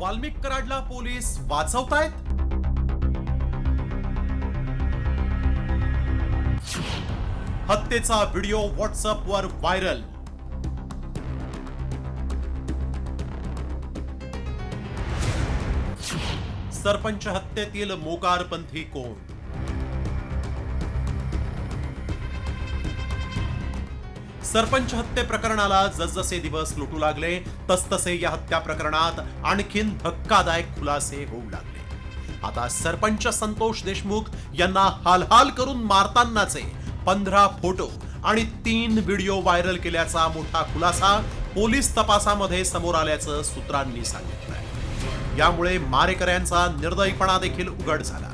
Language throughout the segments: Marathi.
वाल्मिक कराडला पोलीस वाचवतायत? हत्येचा व्हिडिओ व्हॉट्सअपवर व्हायरल. सरपंच हत्येतील मोकारपंथी कोण? सरपंच हत्ये प्रकरणाला जसजसे दिवस लुटू लागले तसतसे या हत्या प्रकरणात आणखीन धक्कादायक खुलासे होऊ लागले. आता सरपंच संतोष देशमुख यांना हालहाल करून मारतानाचे पंधरा फोटो आणि तीन व्हिडिओ व्हायरल केल्याचा मोठा खुलासा पोलीस तपासामध्ये समोर आल्याचं सूत्रांनी सांगितलंय. यामुळे मारेकऱ्यांचा निर्दयीपणा देखील उघड झाला.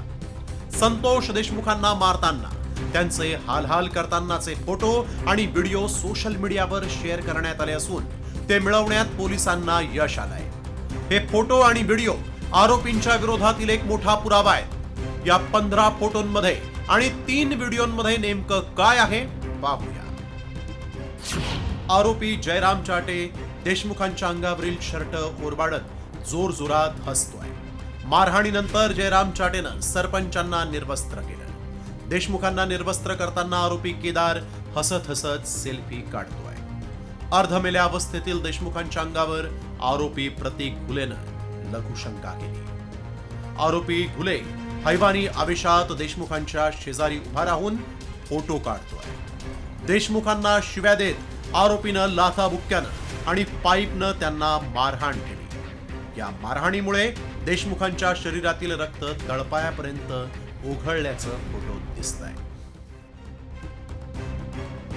संतोष देशमुखांना मारताना त्यांचे हालहाल करतानाचे फोटो आणि व्हिडिओ सोशल मीडियावर शेअर करण्यात आले असून ते मिळवण्यात पोलिसांना यश आलंय. हे फोटो आणि व्हिडिओ आरोपींच्या विरोधातील एक मोठा पुरावा आहे. या पंधरा फोटोंमध्ये आणि तीन व्हिडिओमध्ये नेमकं काय आहे पाहूया. आरोपी जयराम चाटे देशमुखांच्या अंगावरील शर्ट ओरबाडत जोरजोरात हसतोय. मारहाणीनंतर जयराम चाटेनं सरपंचांना निर्वस्त्र केलं. देशमुखांना निर्वस्त्र करताना आरोपी केदार हसत हसत सेल्फी काढतोय. अर्धमेल्या अवस्थेतील देशमुखांच्या अंगावर आरोपी प्रतीक घुलेनं लघुशंका केली. आरोपी घुले हैवानी आवेशात देशमुखांच्या शेजारी उभा राहून फोटो काढतोय. देशमुखांना शिव्या देत आरोपीनं लाथाबुक्क्यानं आणि पाईपनं त्यांना मारहाण केली. या मारहाणीमुळे देशमुखांच्या शरीरातील रक्त तळपायापर्यंत ओघळल्याचं फोटोत दिसतंय.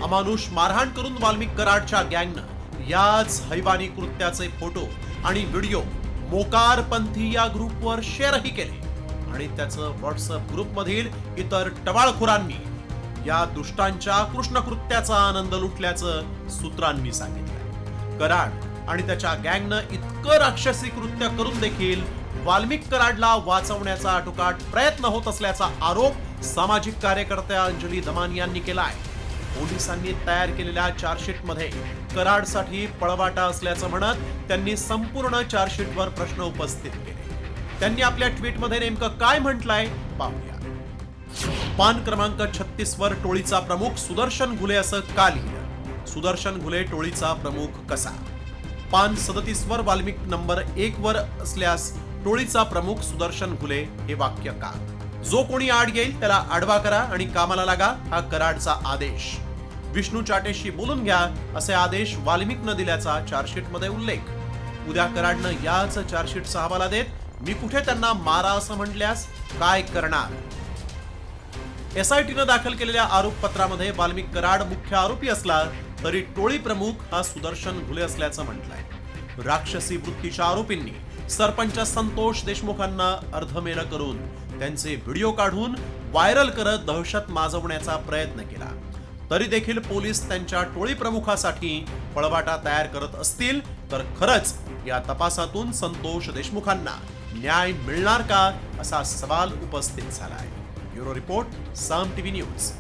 अमानुष मारहाण करून वाल्मिक कराडच्या गँगनं याच हैवानी कृत्याचे फोटो आणि व्हिडिओ मोकारपंथी या ग्रुपवर शेअरही केले. आणि त्याचं व्हॉट्सअप ग्रुपमधील इतर टवाळखोरांनी या दुष्टांच्या कृष्णकृत्याचा आनंद लुटल्याचं सूत्रांनी सांगितलं कराड आणि त्याच्या गँगनं इतकं राक्षसी कृत्य करून देखील वाल्मिक कराडला वाचवण्याचा आटोकाट प्रयत्न होत असल्याचा आरोप सामाजिक कार्यकर्त्या अंजली दमान यांनी केला आहे. पोलिसांनी तयार केलेल्या चार्जशीटमध्ये कराडसाठी पळवाटा असल्याचं म्हणत त्यांनी संपूर्ण चार्जशीटवर प्रश्न उपस्थित केले. त्यांनी आपल्या ट्विटमध्ये नेमकं काय म्हटलंय पाहूया. पान क्रमांक छत्तीस वर टोळीचा प्रमुख सुदर्शन घुले असं का लिहिलं? सुदर्शन घुले टोळीचा प्रमुख कसा? पान सदतीस वर वाल्मिक नंबर एक वर असल्यास टोळीचा प्रमुख सुदर्शन घुले हे वाक्य का जो कोणी आड येईल त्याला आडवा करा आणि कामाला लागा हा कराडचा आदेश. विष्णू चाटेशी बोलून घ्या असे आदेश वाल्मिकनं दिल्याचा चार्जशीटमध्ये उल्लेख. उद्या कराडनं याच चार्जशीटचा हवाला देत मी कुठे त्यांना मारा असं म्हटल्यास काय करणार? एसआयटीनं दाखल केलेल्या आरोपपत्रामध्ये वाल्मिक कराड मुख्य आरोपी असला तरी टोळी प्रमुख हा सुदर्शन घुले असल्याचं म्हटलंय. राक्षसी वृत्तीच्या आरोपींनी. सरपंच संतोष देशमुखांना अर्धमेल करून त्यांचे व्हिडिओ काढून व्हायरल करत दहशत माजवण्याचा प्रयत्न केला. तरी देखील पोलीस त्यांच्या टोळी प्रमुखासाठी पळवाटा तयार करत असतील तर खरंच या तपासातून संतोष देशमुखांना न्याय मिळणार का असा सवाल उपस्थित झाला आहे bureau report Saam TV news.